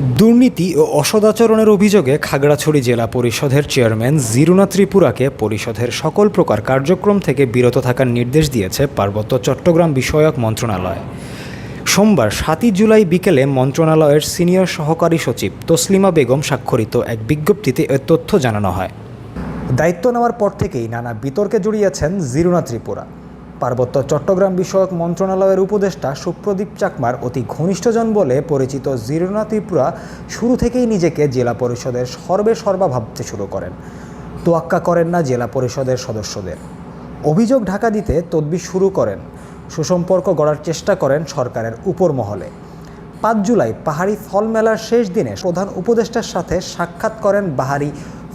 দুর্নীতি ও অসদাচরণের অভিযোগে খাগড়াছড়ি জেলা পরিষদের চেয়ারম্যান জিরুনা ত্রিপুরাকে পরিষদের সকল প্রকার কার্যক্রম থেকে বিরত থাকার নির্দেশ দিয়েছে পার্বত্য চট্টগ্রাম বিষয়ক মন্ত্রণালয়। সোমবার সাতই জুলাই বিকেলে মন্ত্রণালয়ের সিনিয়র সহকারী সচিব তসলিমা বেগম স্বাক্ষরিত এক বিজ্ঞপ্তিতে এ তথ্য জানানো হয়। দায়িত্ব নেওয়ার পর থেকেই নানা বিতর্কে জড়িয়েছেন জিরুনা ত্রিপুরা। পার্বত্য চট্টগ্রাম বিষয়ক মন্ত্রণালয়ের উপদেষ্টা সুপ্রদীপ চাকমার অতি ঘনিষ্ঠজন বলে পরিচিত জিরুনা ত্রিপুরা শুরু থেকেই নিজেকে জেলা পরিষদের সর্বে সর্বা ভাবতে শুরু করেন। তোয়াক্কা করেন না জেলা পরিষদের সদস্যদের। অভিযোগ ঢাকা দিতে তদবির শুরু করেন। সুসম্পর্ক গড়ার চেষ্টা করেন সরকারের উপর মহলে পাঁচ জুলাই পাহাড়ি ফল মেলার শেষ দিনে প্রধান উপদেষ্টার সাথে সাক্ষাৎ করেন বাহারি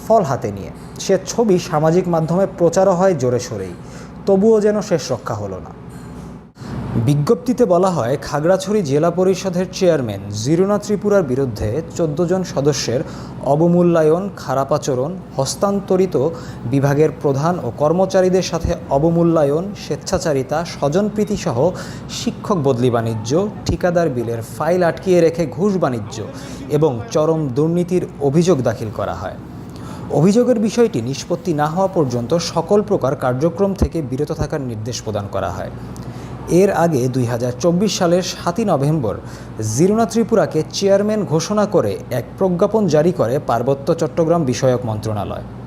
ফল হাতে নিয়ে। সে ছবি সামাজিক মাধ্যমে প্রচারও হয় জোরে সোরেই। তবুও যেন শেষ রক্ষা হলো না। বিজ্ঞপ্তিতে বলা হয়, খাগড়াছড়ি জেলা পরিষদের চেয়ারম্যান জিরুনা ত্রিপুরার বিরুদ্ধে চোদ্দ জন সদস্যের অবমূল্যায়ন, খারাপ আচরণ, হস্তান্তরিত বিভাগের প্রধান ও কর্মচারীদের সাথে অবমূল্যায়ন, স্বেচ্ছাচারিতা, স্বজনপ্রীতিসহ শিক্ষক বদলি বাণিজ্য, ঠিকাদার বিলের ফাইল আটকিয়ে রেখে ঘুষ বাণিজ্য এবং চরম দুর্নীতির অভিযোগ দাখিল করা হয়। অভিযোগের বিষয়টি নিষ্পত্তি না হওয়া পর্যন্ত সকল প্রকার কার্যক্রম থেকে বিরত থাকার নির্দেশ প্রদান করা হয়। এর আগে দুই হাজার চব্বিশ সালের সাতই নভেম্বর জিরুনা ত্রিপুরাকে চেয়ারম্যান ঘোষণা করে এক প্রজ্ঞাপন জারি করে পার্বত্য চট্টগ্রাম বিষয়ক মন্ত্রণালয়।